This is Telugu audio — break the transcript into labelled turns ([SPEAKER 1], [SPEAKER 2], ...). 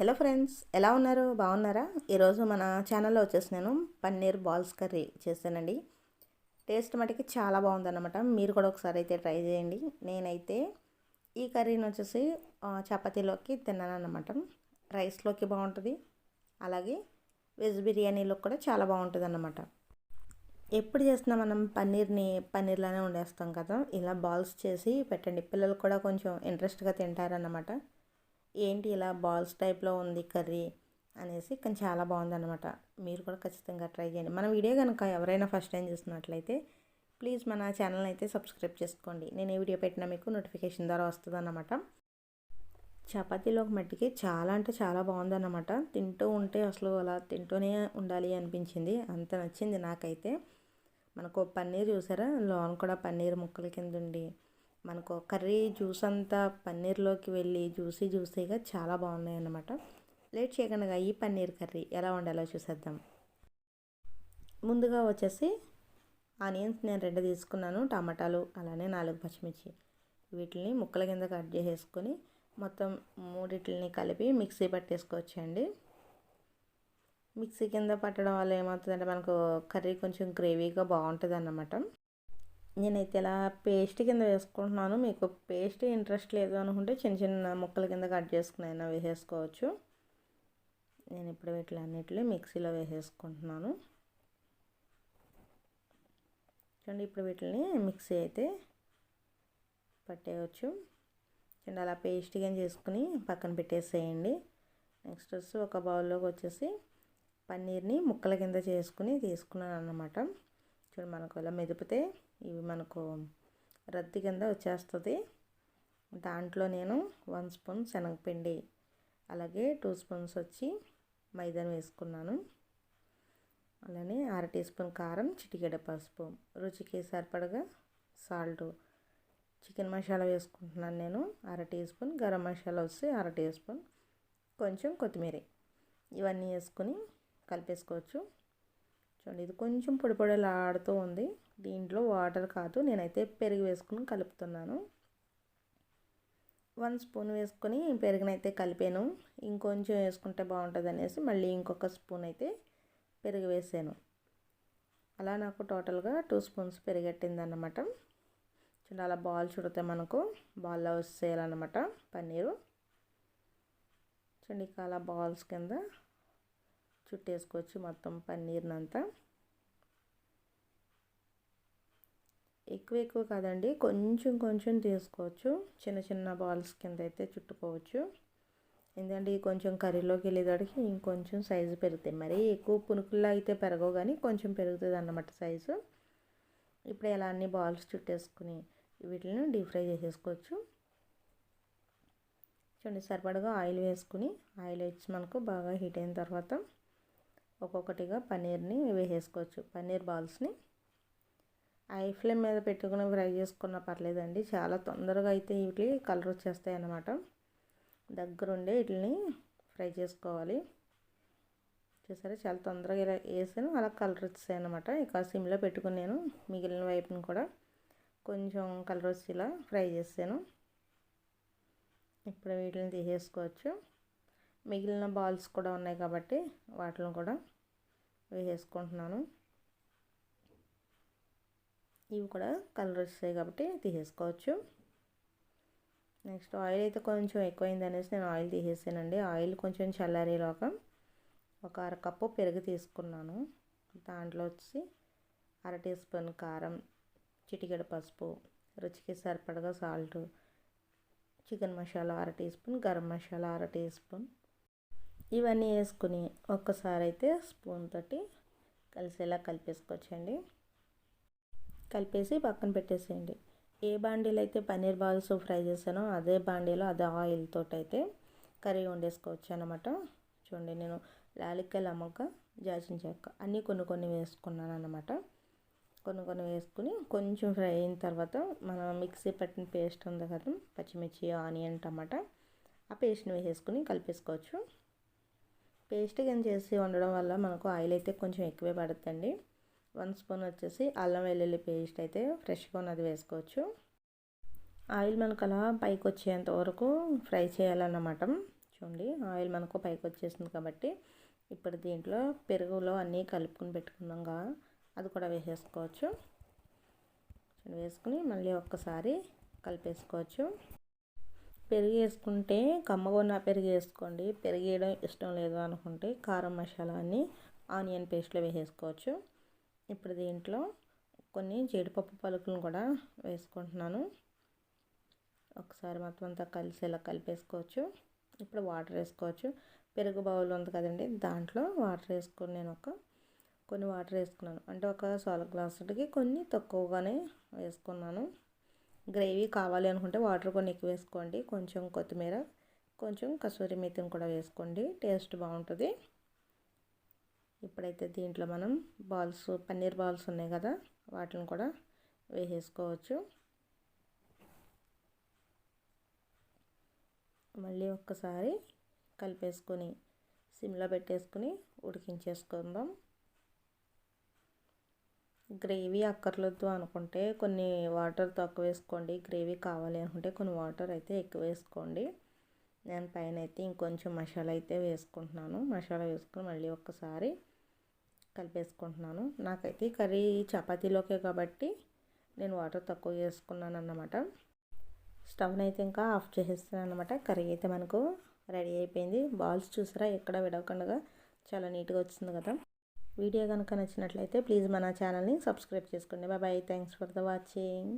[SPEAKER 1] హలో ఫ్రెండ్స్ ఎలా ఉన్నారు? బాగున్నారా? ఈరోజు మన ఛానల్లో వచ్చేసి నేను పన్నీర్ బాల్స్ కర్రీ చేశానండి. టేస్ట్ మటుకి చాలా బాగుందన్నమాట. మీరు కూడా ఒకసారి అయితే ట్రై చేయండి. నేనైతే ఈ కర్రీని వచ్చేసి చపాతీలోకి తిన్నాను అన్నమాట రైస్లోకి బాగుంటుంది. అలాగే వెజ్ బిర్యానీలో కూడా చాలా బాగుంటుంది అన్నమాట ఎప్పుడు చేసినా మనం పన్నీర్ని పన్నీర్లోనే వండేస్తాం కదా. ఇలా బాల్స్ చేసి పెట్టండి. పిల్లలు కూడా కొంచెం ఇంట్రెస్ట్గా తింటారన్నమాట. ఏంటి ఇలా బాల్స్ టైప్లో ఉంది కర్రీ అనేసి కానీ చాలా బాగుందన్నమాట. మీరు కూడా ఖచ్చితంగా ట్రై చేయండి. మన వీడియో కనుక ఎవరైనా ఫస్ట్ టైం చూస్తున్నట్లయితే ప్లీజ్ మన ఛానల్ అయితే సబ్స్క్రైబ్ చేసుకోండి. నేను ఏ వీడియో పెట్టినా మీకు నోటిఫికేషన్ ద్వారా వస్తుందన్నమాట. చపాతీలోకి మట్టికి చాలా అంటే చాలా బాగుందన్నమాట. తింటూ ఉంటే అసలు అలా తింటూనే ఉండాలి అనిపించింది. అంత నచ్చింది నాకైతే. మనకు పన్నీర్ చూసారా? లోన్ కూడా పన్నీర్ ముక్కల కింద ఉండి మనకు కర్రీ జ్యూస్ అంతా పన్నీర్లోకి వెళ్ళి జ్యూసీ జ్యూసీగా చాలా బాగున్నాయి అన్నమాట లేట్ చేయకుండా ఈ పన్నీర్ కర్రీ ఎలా వండాలో చూసేద్దాం. ముందుగా వచ్చేసి ఆనియన్స్ నేను రెండు తీసుకున్నాను టమాటాలు అలానే నాలుగు పచ్చిమిర్చి. వీటిని ముక్కల కింద కట్ చేసేసుకొని మొత్తం మూడిటిని కలిపి మిక్సీ పట్టేసుకోవచ్చండి. మిక్సీ కింద పట్టడం వల్ల ఏమవుతుందంటే మనకు కర్రీ కొంచెం గ్రేవీగా బాగుంటుంది అన్నమాట నేనైతే ఇలా పేస్ట్ కింద వేసుకుంటున్నాను. మీకు పేస్ట్ ఇంట్రెస్ట్ లేదు అనుకుంటే చిన్న చిన్న ముక్కల కింద కట్ చేసుకుని అయినా వేసేసుకోవచ్చు. నేను ఇప్పుడు వీటిలో అన్నిటిని మిక్సీలో వేసేసుకుంటున్నాను. చూడండి ఇప్పుడు వీటిని మిక్సీ అయితే పట్టేయచ్చు. చూడండి అలా పేస్ట్ కింద చేసుకుని పక్కన పెట్టేసేయండి. నెక్స్ట్ వచ్చి ఒక బౌల్లోకి వచ్చేసి పన్నీర్ని ముక్కల కింద చేసుకుని తీసుకున్నాను అన్నమాట చూడండి మనకు ఇలా మెదిపితే ఇవి మనకు రద్ది కింద వచ్చేస్తుంది. దాంట్లో నేను వన్ స్పూన్ శనగపిండి అలాగే టూ స్పూన్స్ వచ్చి మైదాను వేసుకున్నాను. అలానే అర టీ స్పూన్ కారం చిటికెడ పసుపు రుచికి సరిపడగా సాల్ట్. చికెన్ మసాలా వేసుకుంటున్నాను నేను అర టీ స్పూన్ గరం మసాలా వచ్చి అర టీ స్పూన్ కొంచెం కొత్తిమీర. ఇవన్నీ వేసుకొని కలిపేసుకోవచ్చు. చూడండి ఇది కొంచెం పొడి పొడిలాడుతూ ఉంది. దీంట్లో వాటర్ కాదు నేనైతే పెరుగు వేసుకుని కలుపుతున్నాను. వన్ స్పూన్ వేసుకొని పెరుగునైతే కలిపాను. ఇంకొంచెం వేసుకుంటే బాగుంటుంది అనేసి మళ్ళీ ఇంకొక స్పూన్ అయితే పెరుగు వేసాను. అలా నాకు టోటల్గా టూ స్పూన్స్ పెరిగట్టింది అన్నమాట చూడండి అలా బాల్ చుడితే మనకు బాల్లో వచ్చేయాలన్నమాట పన్నీరు. చూడండి ఇక అలా బాల్స్ కింద చుట్టేసుకోవచ్చు మొత్తం పన్నీర్నంతా. ఎక్కువ ఎక్కువ కాదండి కొంచెం కొంచెం తీసుకోవచ్చు. చిన్న చిన్న బాల్స్ కింద అయితే చుట్టుకోవచ్చు. ఎందుకంటే కొంచెం కర్రీలోకి వెళ్ళేదానికి ఇంకొంచెం సైజు పెరుగుతాయి. మరీ ఎక్కువ పునుకుల్లో అయితే పెరగవు కానీ కొంచెం పెరుగుతుంది అన్నమాట సైజు. ఇప్పుడు ఇలా అన్ని బాల్స్ చుట్టేసుకుని వీటిని డీప్ ఫ్రై చేసేసుకోవచ్చు. చూడండి సరిపడగా ఆయిల్ వేసుకుని ఆయిల్ వచ్చి మనకు బాగా హీట్ అయిన తర్వాత ఒక్కొక్కటిగా పన్నీర్ని వేసేసుకోవచ్చు. పన్నీర్ బాల్స్ని ఐ ఫ్లేమ్ మీద పెట్టుకుని ఫ్రై చేసుకున్నా పర్లేదండి. చాలా తొందరగా అయితే వీటి కలర్ వచ్చేస్తాయి అన్నమాట. దగ్గరుండే వీటిని ఫ్రై చేసుకోవాలి. చూసారా? చాలా తొందరగా ఇలా వేసాను. అలా కలర్ వచ్చాయి అనమాట ఇక సిమ్లో పెట్టుకుని నేను మిగిలిన వైపుని కూడా కొంచెం కలర్ వచ్చేలా ఫ్రై చేసాను ఇప్పుడు వీటిని తీసేసుకోవచ్చు. మిగిలిన బాల్స్ కూడా ఉన్నాయి కాబట్టి వాటిని కూడా వేసేసుకుంటున్నాను. ఇవి కూడా కలర్ వస్తాయి కాబట్టి తీసేసుకోవచ్చు. నెక్స్ట్ ఆయిల్ అయితే కొంచెం ఎక్కువైంది అనేసి నేను ఆయిల్ తీసేసానండి. ఆయిల్ కొంచెం చల్లారేలోక ఒక అరకప్పు పెరుగు తీసుకున్నాను. దాంట్లో వచ్చి అర టీ స్పూన్ కారం చిటికెడ పసుపు రుచికి సరిపడగా సాల్ట్ చికెన్ మసాలా అర టీ స్పూన్ గరం మసాలా అర టీ స్పూన్ ఇవన్నీ వేసుకుని ఒక్కసారి అయితే స్పూన్ తోటి కలిసేలా కలిపేసుకోవచ్చండి. కలిపేసి పక్కన పెట్టేసేయండి. ఏ బాండీలో అయితే పన్నీర్ బాల్స్ ఫ్రై చేశానో అదే బాండీలో అదే ఆయిల్ తోటి అయితే కర్రీ వండేసుకోవచ్చు అనమాట చూడండి నేను లాలిక్కల అమ్మక జాచిన చెక్క అన్నీ కొన్ని కొన్ని వేసుకున్నాను అనమాట కొన్ని కొన్ని వేసుకుని కొంచెం ఫ్రై అయిన తర్వాత మనం మిక్సీ పట్టిన పేస్ట్ ఉంది కదా పచ్చిమిర్చి ఆనియన్ టమాటా ఆ పేస్ట్ని వేసేసుకుని కలిపేసుకోవచ్చు. పేస్ట్ కింద చేసి వండడం వల్ల మనకు ఆయిల్ అయితే కొంచెం ఎక్కువే పడుతుందండి. వన్ స్పూన్ వచ్చేసి అల్లం వెల్లుల్లి పేస్ట్ అయితే ఫ్రెష్గా ఉన్నది వేసుకోవచ్చు. ఆయిల్ మనకు అలా పైకి వచ్చేంత వరకు ఫ్రై చేయాలన్నమాట. చూడండి ఆయిల్ మనకు పైకి వచ్చేసింది కాబట్టి ఇప్పుడు దీంట్లో పెరుగులో అన్నీ కలుపుకుని పెట్టుకున్నాగా అది కూడా వేసేసుకోవచ్చు. వేసుకుని మళ్ళీ ఒక్కసారి కలిపేసుకోవచ్చు. పెరుగు వేసుకుంటే కమ్మగొన్న పెరుగు వేసుకోండి పెరుగు వేయడం ఇష్టం లేదు అనుకుంటే కారం మసాలా అని ఆనియన్ పేస్ట్లో వేసేసుకోవచ్చు. ఇప్పుడు దీంట్లో కొన్ని జీడిపప్పు పలుకులను కూడా వేసుకుంటున్నాను. ఒకసారి మొత్తం అంతా కలిసేలా కలిపేసుకోవచ్చు. ఇప్పుడు వాటర్ వేసుకోవచ్చు. పెరుగు బౌల్ ఉంది కదండి దాంట్లో వాటర్ వేసుకుని నేను ఒక కొన్ని వాటర్ వేసుకున్నాను. అంటే ఒక సోల గ్లాసులకి కొన్ని తక్కువగానే వేసుకున్నాను. గ్రేవీ కావాలి అనుకుంటే వాటర్ కొన్ని ఎక్కువ వేసుకోండి. కొంచెం కొత్తిమీర కొంచెం కసూరి మెతిని కూడా వేసుకోండి. టేస్ట్ బాగుంటుంది. ఇప్పుడైతే దీంట్లో మనం బాల్స్ పన్నీర్ బాల్స్ ఉన్నాయి కదా వాటిని కూడా వేసేసుకోవచ్చు. మళ్ళీ ఒక్కసారి కలిపేసుకొని సిమ్లో పెట్టేసుకొని ఉడికించేసుకుందాం. గ్రేవీ అక్కర్లొద్దు అనుకుంటే కొన్ని వాటర్ తక్కువ వేసుకోండి గ్రేవీ కావాలి అనుకుంటే కొన్ని వాటర్ అయితే ఎక్కువ వేసుకోండి నేను పైన అయితే ఇంకొంచెం మసాలా అయితే వేసుకుంటున్నాను. మసాలా వేసుకొని మళ్ళీ ఒక్కసారి కలిపేసుకుంటున్నాను. నాకైతే కర్రీ చపాతీలోకే కాబట్టి నేను వాటర్ తక్కువ వేసుకున్నాను అన్నమాట స్టవ్ని అయితే ఇంకా ఆఫ్ చేసేస్తున్నాను అనమాట కర్రీ అయితే మనకు రెడీ అయిపోయింది. బాల్స్ చూసారా? ఎక్కడ విడవకుండా చాలా నీట్గా వచ్చింది కదా. వీడియో కనుక నచ్చినట్లయితే ప్లీజ్ మన ఛానల్ని సబ్స్క్రైబ్ చేసుకోండి. బాబాయ్ థ్యాంక్స్ ఫర్ ద వాచింగ్.